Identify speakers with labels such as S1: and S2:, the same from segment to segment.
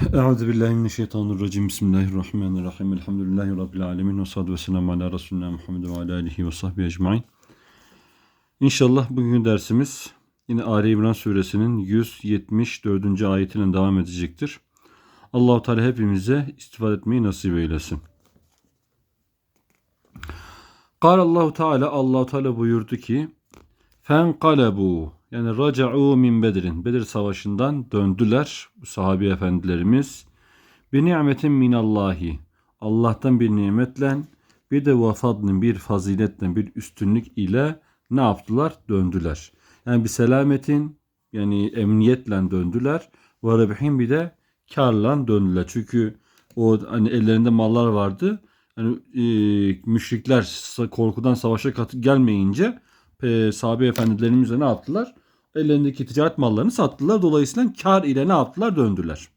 S1: Euzu billahi mineşşeytanirracim. Bismillahirrahmanirrahim. Elhamdülillahi rabbil alamin ve salatu vesselamü ala resulina Muhammed ve ala alihi ve sahbihi ecmaîn. İnşallah bugün dersimiz yine Ali İmran suresinin 174. ayetiyle devam edecektir. Allahu Teala hepimize istifade etmeyi nasip eylesin. Kal Allahu Teala Allahu Teala buyurdu ki: "Fen kalebu yani raca'u min Bedir'in. Bedir savaşından döndüler bu sahabi efendilerimiz. Bir nimetin minallahi. Allah'tan bir nimetle bir de vefadlın bir faziletle bir üstünlük ile ne yaptılar? Döndüler. Yani bir selametin yani emniyetle döndüler. Ve rebhin bir de karla döndüler. Çünkü o hani ellerinde mallar vardı. Hani e, müşrikler korkudan savaşa katı gelmeyince e, sahabe efendilerimiz de ne yaptılar? Ellerindeki ticaret mallarını sattılar. Dolayısıyla kar ile ne yaptılar? Döndüler.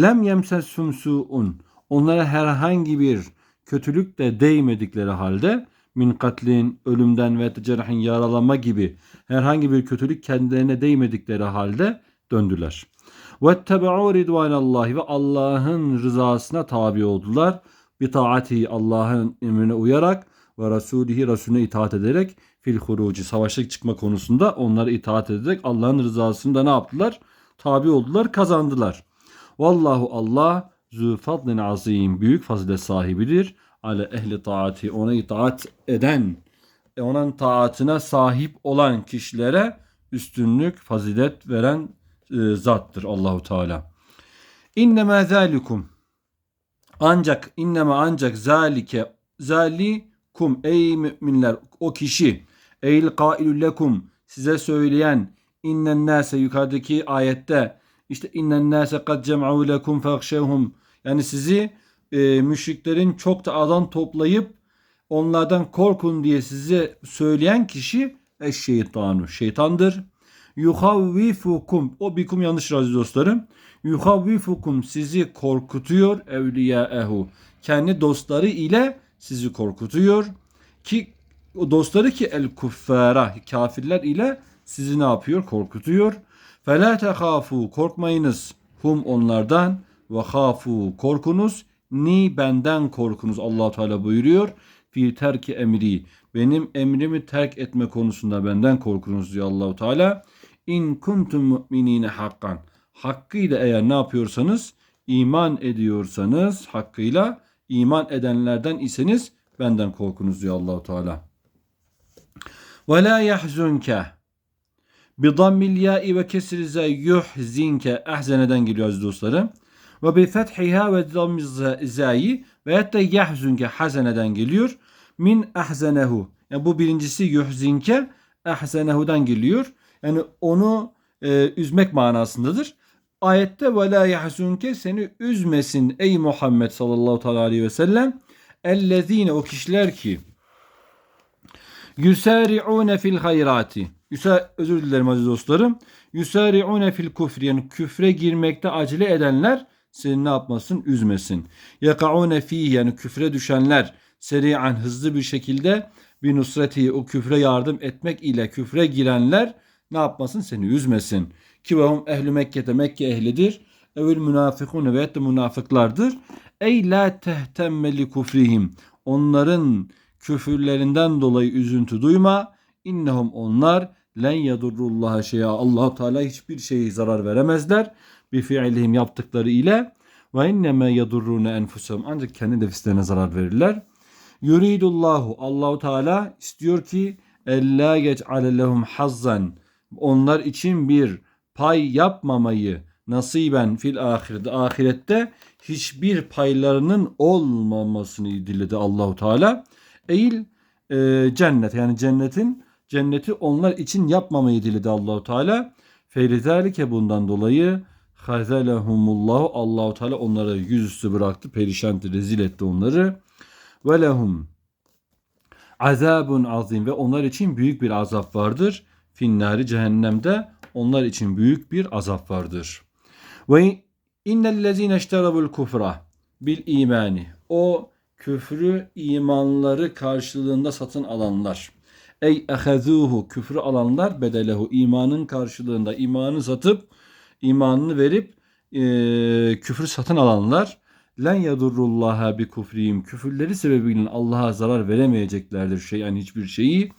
S1: Lem yemsessum su'un. Onlara herhangi bir kötülük de değmedikleri halde min katlin, ölümden ve cerhin yaralanma gibi herhangi bir kötülük kendilerine değmedikleri halde döndüler. Vettebe'u ridvanallahi ve Allah'ın rızasına tabi oldular. Bi taati Allah'ın emrine uyarak ve Resulihi Resulüne itaat ederek fil huruci savaşa çıkma konusunda onlara itaat ederek Allah'ın rızasında ne yaptılar? Tabi oldular, kazandılar. Vallahu Allah zü azim büyük fazilet sahibidir. Ale ehli taati ona itaat eden e, onun taatına sahip olan kişilere üstünlük, fazilet veren e, zattır Allahu Teala. İnnemâ zâlikum ancak inneme ancak zalike zalikum ey müminler o kişi eyl kailü lekum size söyleyen innen nase yukarıdaki ayette işte innen nase kad cem'u lekum fahşevhum yani sizi e, müşriklerin çok da adam toplayıp onlardan korkun diye size söyleyen kişi eşşeytanu şeytandır. Yuhavvifukum o bikum yanlış razı dostlarım. Yuhavvifukum sizi korkutuyor evliyaehu. Kendi dostları ile sizi korkutuyor. Ki dostları ki el kuffara kafirler ile sizi ne yapıyor? Korkutuyor. Fela tehafu korkmayınız hum onlardan ve hafu korkunuz ni benden korkunuz Allah Teala buyuruyor. Fi terki emri benim emrimi terk etme konusunda benden korkunuz diyor Allahu Teala. İn kuntum mu'minine hakkan. Hakkıyla eğer ne yapıyorsanız iman ediyorsanız hakkıyla iman edenlerden iseniz benden korkunuz diyor Allahu Teala. Ve la yahzunke bi dammil ya'i ve kesri za yuhzinke ahzeneden geliyor aziz dostlarım. Ve bi fethiha ve dammiz zayi ve hatta yahzunke hazeneden geliyor. Min ahzenehu. Yani bu birincisi yuhzinke ahzenehu'dan geliyor. Yani onu e, üzmek manasındadır. Ayette ve la yahzunke seni üzmesin ey Muhammed sallallahu aleyhi ve sellem. Ellezine o kişiler ki Yusari'une fil hayrati. Yusa özür dilerim aziz dostlarım. Yusari'une fil kufri yani küfre girmekte acele edenler seni ne yapmasın? Üzmesin. Yakaune fi yani küfre düşenler seri'an hızlı bir şekilde bir nusreti o küfre yardım etmek ile küfre girenler ne yapmasın? Seni üzmesin. Ki ve hum ehli Mekke'de Mekke ehlidir. Evvel münafıkun ve de münafıklardır. Ey la tehtemme kufrihim. Onların küfürlerinden dolayı üzüntü duyma. İnnehum onlar len yadurrullaha şeya. allah Teala hiçbir şeyi zarar veremezler. Bir fiilihim yaptıkları ile. Ve inneme yadurrune enfusum. Ancak kendi nefislerine zarar verirler. Yuridullahu. Allahu Teala istiyor ki ella yec'ale lehum hazzan. Onlar için bir pay yapmamayı nasiben fil ahirette ahirette hiçbir paylarının olmamasını diledi Allahu Teala. Eğil e, cennet yani cennetin cenneti onlar için yapmamayı diledi Allahu Teala. Ferizalike bundan dolayı hazelehumullahu Allahu Teala onları yüzüstü bıraktı, perişan rezil etti onları. Ve lehum azabun azim ve onlar için büyük bir azap vardır. Finnari cehennemde onlar için büyük bir azap vardır. Ve innellezine işterabul kufra bil imani. O küfrü imanları karşılığında satın alanlar. Ey ehezuhu küfrü alanlar bedelehu imanın karşılığında imanı satıp imanını verip e, küfür satın alanlar len yadurrullaha bi kufrihim küfürleri sebebiyle Allah'a zarar veremeyeceklerdir şey yani hiçbir şeyi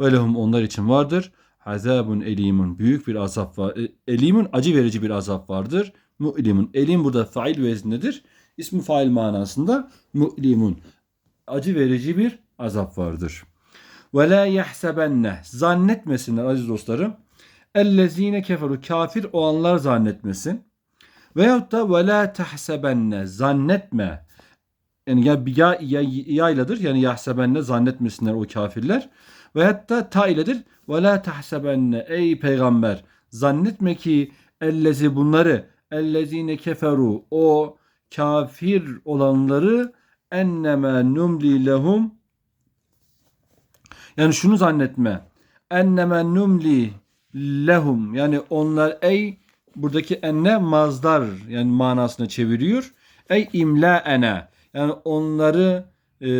S1: ve lehum onlar için vardır azabun elimun. Büyük bir azap var. E, elimun acı verici bir azap vardır. Mu'limun. Elim burada fail veznedir ismi fail manasında mu'limun. Acı verici bir azap vardır. Ve la yahsebenne zannetmesinler aziz dostlarım. Ellezine keferu. Kafir olanlar zannetmesin. Veyahut da ve la tahsebenne zannetme. Yani ya, ya, ya, ya iledir yani yahsebenne zannetmesinler o kafirler. Veyahut da ta iledir ve la tahsebenne ey peygamber zannetme ki ellezi bunları ellezine keferu o kafir olanları enneme numli lehum yani şunu zannetme enneme numli lehum yani onlar ey buradaki enne mazdar yani manasına çeviriyor. Ey imla ene yani onları e,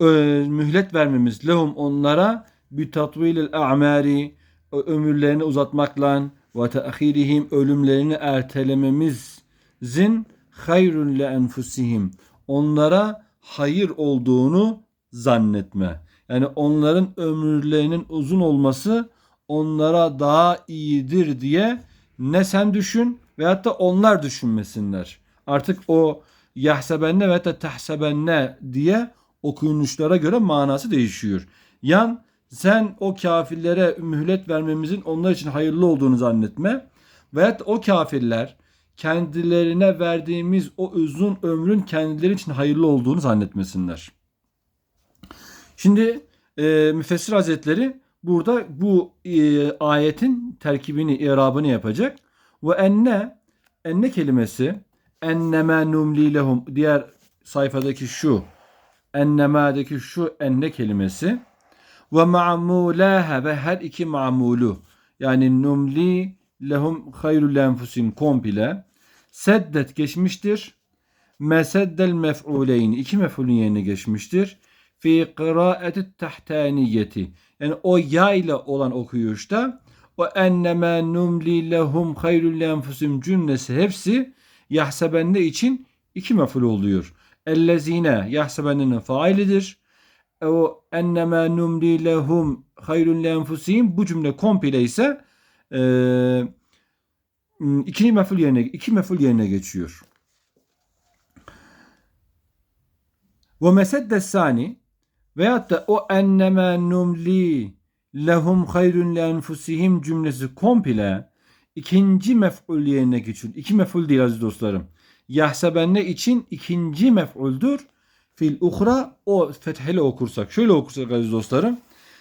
S1: mühlet vermemiz lehum onlara bi tatvilil a'mari ömürlerini uzatmakla ve teahirihim ölümlerini ertelememizin hayrun le enfusihim onlara hayır olduğunu zannetme. Yani onların ömürlerinin uzun olması onlara daha iyidir diye ne sen düşün veyahut da onlar düşünmesinler. Artık o yahsebenne ve da tahsebenne diye okuyuşlara göre manası değişiyor. Yan sen o kafirlere mühlet vermemizin onlar için hayırlı olduğunu zannetme. Veyahut o kafirler kendilerine verdiğimiz o uzun ömrün kendileri için hayırlı olduğunu zannetmesinler. Şimdi e, Müfessir Hazretleri burada bu e, ayetin terkibini, irabını yapacak. Ve enne, enne kelimesi enneme numli lehum diğer sayfadaki şu ennema'daki şu enne kelimesi ve ma'mulaha ve her iki ma'mulu yani numli lehum hayrul enfusim komple seddet geçmiştir. Meseddel mef'uleyn iki mef'ulün yerine geçmiştir. Fi kıraati tahtaniyeti yani o ya ile olan okuyuşta o enneme numli lehum hayrul enfusim cümlesi hepsi yahsebenne için iki mef'ul oluyor. Ellezine yahsebennenin failidir. O enneme numli lehum hayrul enfusihim bu cümle komple ise e, iki mef'ul yerine iki mef'ul yerine geçiyor. Ve meseddes sani veyahut da o enneme numli lehum hayrun le enfusihim cümlesi komple ikinci mef'ul yerine geçiyor. İki mef'ul değil aziz dostlarım. Yahsebenne için ikinci mef'uldür. Fil uhra o fethele okursak. Şöyle okursak aziz dostlarım.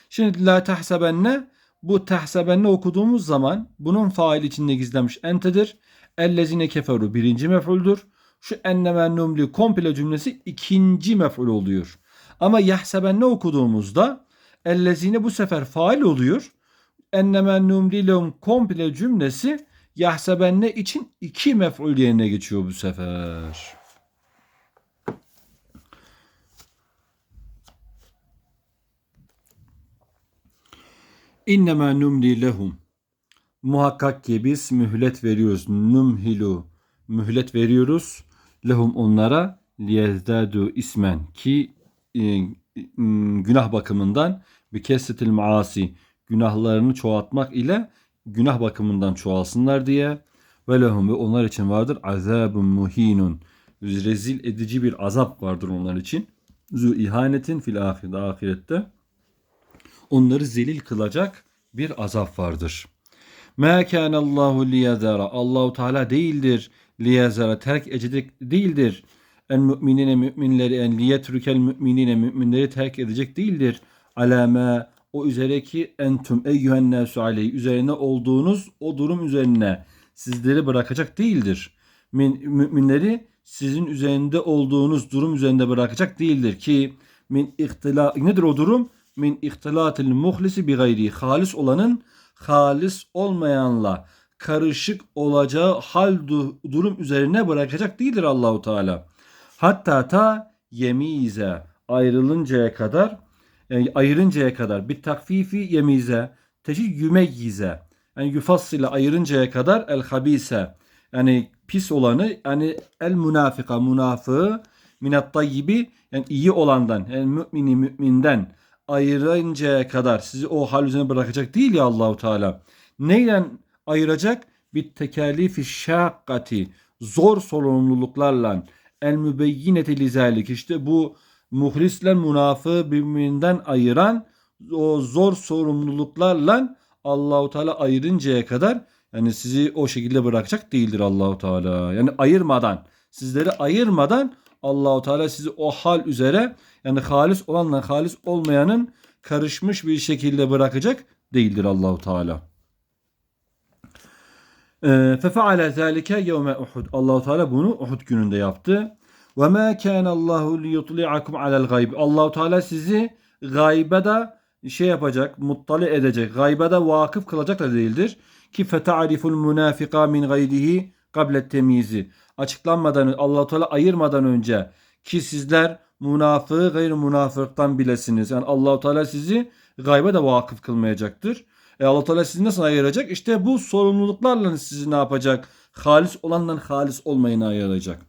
S1: Şimdi la tahsebenne bu tahsebenne okuduğumuz zaman bunun fail içinde gizlenmiş entedir. Ellezine keferu birinci mef'uldür. Şu enneme numli komple cümlesi ikinci mef'ul oluyor. Ama yahsebenne okuduğumuzda ellezine bu sefer fail oluyor. Enneme numli komple cümlesi yahsebenne için iki mef'ul yerine geçiyor bu sefer. İnnemâ numli lehum. Muhakkak ki biz mühlet veriyoruz. Numhilu. Mühlet veriyoruz. Lehum onlara liyezdadu ismen ki e, günah bakımından bir kesretil maasi günahlarını çoğaltmak ile günah bakımından çoğalsınlar diye ve lehum ve onlar için vardır azabun muhinun rezil edici bir azap vardır onlar için. Zu ihanetin fil ahirette, ahirette onları zelil kılacak bir azap vardır. Ma kana Allahu liyazara Allahu Teala değildir liyazara terk edecek değildir. En müminine müminleri en liyetrukel müminine müminleri terk edecek değildir. Alame o üzereki entum eyyühen nasu aleyhi üzerine olduğunuz o durum üzerine sizleri bırakacak değildir. Min, müminleri sizin üzerinde olduğunuz durum üzerinde bırakacak değildir ki min ihtila nedir o durum? Min ihtilatil muhlisi bi gayri halis olanın halis olmayanla karışık olacağı hal durum üzerine bırakacak değildir Allahu Teala. Hatta ta yemize ayrılıncaya kadar yani ayırıncaya kadar bir takfifi yemize teşi yümeyyize yani yufassile ayırıncaya kadar el habise. Yani pis olanı yani el münafika münafığı minat tayyibi yani iyi olandan yani mümini müminden ayırıncaya kadar sizi o hal üzerine bırakacak değil ya Allahu Teala. Neyle ayıracak? Bir tekalifi şakkati. Zor sorumluluklarla. El mübeyyineti lizalik işte bu muhlisler münafığı birbirinden ayıran o zor sorumluluklarla Allahu Teala ayırıncaya kadar yani sizi o şekilde bırakacak değildir Allahu Teala. Yani ayırmadan, sizleri ayırmadan Allahu Teala sizi o hal üzere yani halis olanla halis olmayanın karışmış bir şekilde bırakacak değildir Allahu Teala. Fefeale zalike yevme Uhud. Allahu Teala bunu Uhud gününde yaptı. Ve ma kana Allahu liyutli'akum alel gayb. Allahu Teala sizi gaybe de şey yapacak, muttali edecek, gaybe de vakıf kılacak da değildir. Ki feta'riful münafika min gayrihi kable temizi. Açıklanmadan, Allah Teala ayırmadan önce ki sizler münafığı gayr münafıktan bilesiniz. Yani Allahu Teala sizi gaybe de vakıf kılmayacaktır. E Allah Teala sizi nasıl ayıracak? İşte bu sorumluluklarla sizi ne yapacak? Halis olandan halis olmayını ayıracak.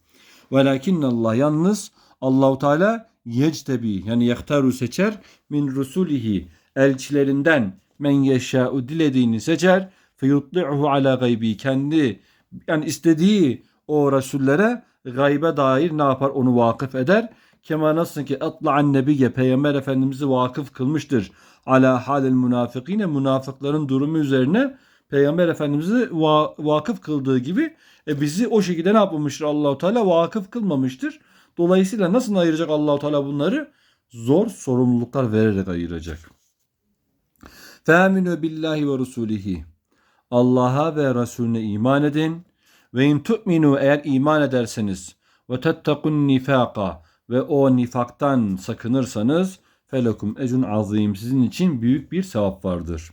S1: Velakin Allah yalnız Allahu Teala yectebi yani yahtaru seçer min rusulihi elçilerinden men yeşâ'u dilediğini seçer feyutli'uhu ala gaybi kendi yani istediği o rasullere gaybe dair ne yapar onu vakıf eder. Kema nasıl ki atla'an nebiye peygamber efendimizi vakıf kılmıştır. Ala halil münafıkine münafıkların durumu üzerine peygamber efendimizi va- vakıf kıldığı gibi e bizi o şekilde ne yapmamıştır Allahu Teala vakıf kılmamıştır. Dolayısıyla nasıl ayıracak Allahu Teala bunları? Zor sorumluluklar vererek ayıracak. Feminu billahi ve rusulihi. Allah'a ve Resulüne iman edin. Ve in tu'minu eğer iman ederseniz ve tettekun nifaka ve o nifaktan sakınırsanız felekum ecun azim sizin için büyük bir sevap vardır.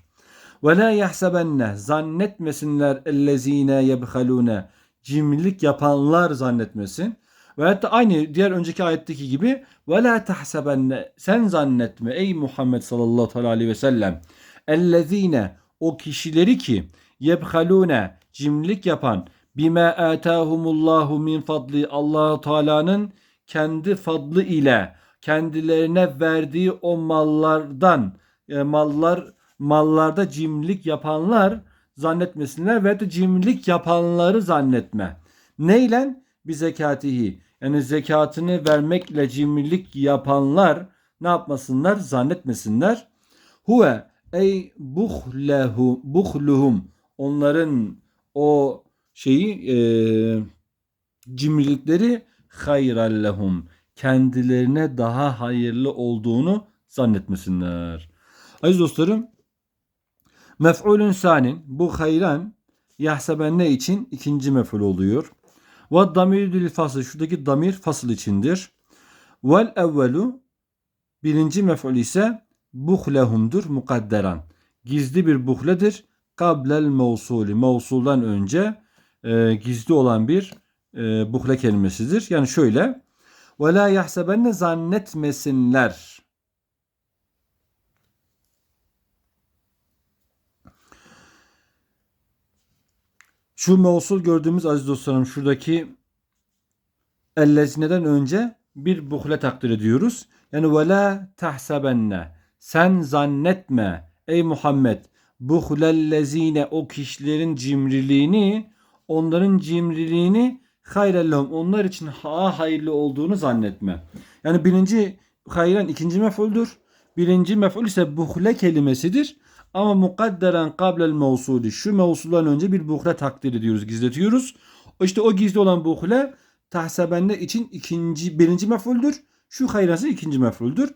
S1: Ve la yahsebenne zannetmesinler ellezine yebhalune cimrilik yapanlar zannetmesin. Ve hatta aynı diğer önceki ayetteki gibi ve la tahsebenne sen zannetme ey Muhammed sallallahu aleyhi ve sellem ellezine o kişileri ki yebhalune cimrilik yapan bime atahumullahu min fadli Allah Teala'nın kendi fadlı ile kendilerine verdiği o mallardan e, mallar mallarda cimrilik yapanlar zannetmesinler ve de cimrilik yapanları zannetme. Neyle? Bir zekatihi. Yani zekatını vermekle cimrilik yapanlar ne yapmasınlar? Zannetmesinler. Huve ey buhlehu buhluhum onların o şeyi e, cimrilikleri hayrallehum kendilerine daha hayırlı olduğunu zannetmesinler. Aziz dostlarım mef'ulün sanin bu hayran yahseben ne için ikinci mef'ul oluyor. Ve damir dil fasıl şuradaki damir fasıl içindir. Vel evvelu birinci mef'ul ise buhlehumdur mukadderan. Gizli bir buhledir. Kablel mevsuli. Mevsuldan önce e, gizli olan bir e, buhle kelimesidir. Yani şöyle. Ve la yahsebenne zannetmesinler. Şu mevsul gördüğümüz aziz dostlarım şuradaki ellezineden önce bir buhle takdir ediyoruz. Yani ve la tahsebenne. Sen zannetme ey Muhammed buhlellezine o kişilerin cimriliğini onların cimriliğini hayrellahum onlar için ha hayırlı olduğunu zannetme. Yani birinci hayran ikinci mefuldür. Birinci mef'ul ise buhle kelimesidir. Ama mukadderen kablel mevsuli şu mevsuldan önce bir buhle takdir ediyoruz, gizletiyoruz. İşte o gizli olan buhle tahsebenne için ikinci, birinci mef'uldür. Şu hayrası ikinci mef'uldür.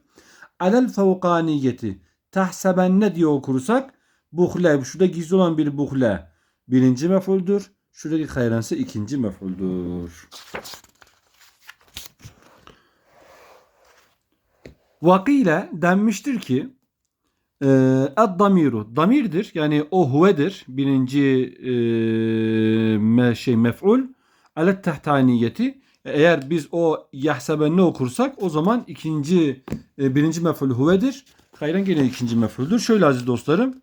S1: Alel fevkaniyeti tahsebenne diye okursak buhle, şurada gizli olan bir buhle birinci mef'uldür. Şuradaki hayransı ikinci mef'uldür. Vakile denmiştir ki e, ad-damiru damirdir yani o huvedir birinci e, me, şey mef'ul alet tahtaniyeti eğer biz o yahsebenne okursak o zaman ikinci e, birinci mef'ul huvedir Hayran gene ikinci mef'uldür. Şöyle aziz dostlarım.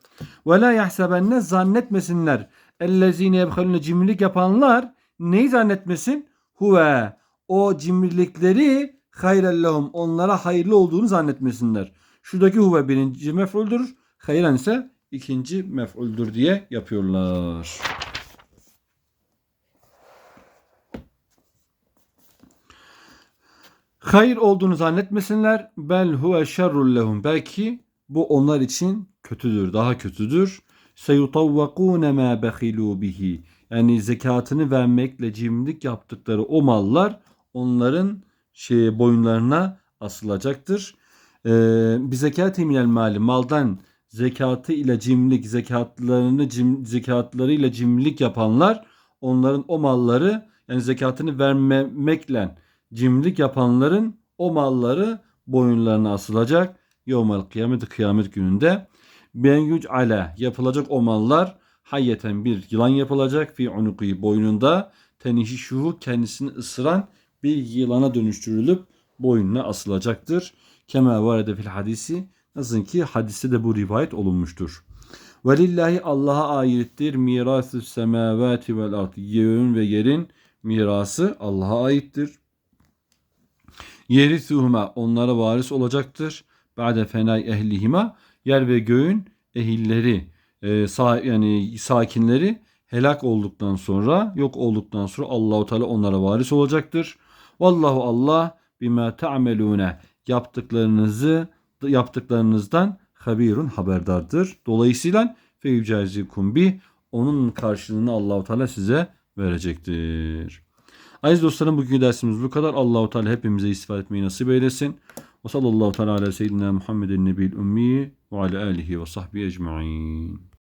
S1: Ve la yahsebenne zannetmesinler. Ellezine yebhalune cimrilik yapanlar neyi zannetmesin? Huve o cimrilikleri hayren lehum onlara hayırlı olduğunu zannetmesinler. Şuradaki huve birinci mef'uldür. Hayran ise ikinci mef'uldür diye yapıyorlar. Hayır olduğunu zannetmesinler. Bel huve şerrul lehum. Belki bu onlar için kötüdür, daha kötüdür. Seyutavvakune ma behilu bihi. Yani zekatını vermekle cimrilik yaptıkları o mallar onların şey boyunlarına asılacaktır. Ee, bir zekat minel mali maldan zekatı ile cimrilik zekatlarını cim, zekatlarıyla cimrilik yapanlar onların o malları yani zekatını vermemekle cimrilik yapanların o malları boyunlarına asılacak. Yevmel kıyamet kıyamet gününde ben yüc'ale yapılacak o mallar hayyeten bir yılan yapılacak fi unuki boynunda tenişişuhu kendisini ısıran bir yılana dönüştürülüp boynuna asılacaktır. Kema varede fil hadisi nasıl ki hadiste de bu rivayet olunmuştur. Velillahi Allah'a aittir mirasü semavati vel ard. Yerin ve yerin mirası Allah'a aittir. Yerisuhuma onlara varis olacaktır. Ba'de fenay ehlihima yer ve göğün ehilleri e, sa- yani sakinleri helak olduktan sonra yok olduktan sonra Allahu Teala onlara varis olacaktır. Vallahu Allah bima ta'melune yaptıklarınızı yaptıklarınızdan habirun haberdardır. Dolayısıyla fe yücazikum bi onun karşılığını Allahu Teala size verecektir. Aziz dostlarım bugünkü dersimiz bu kadar. Allahu Teala hepimize istifade etmeyi nasip eylesin. Ve sallallahu teala ala seyyidina Muhammedin nebil ummi ve ala alihi ve sahbihi ecmaîn.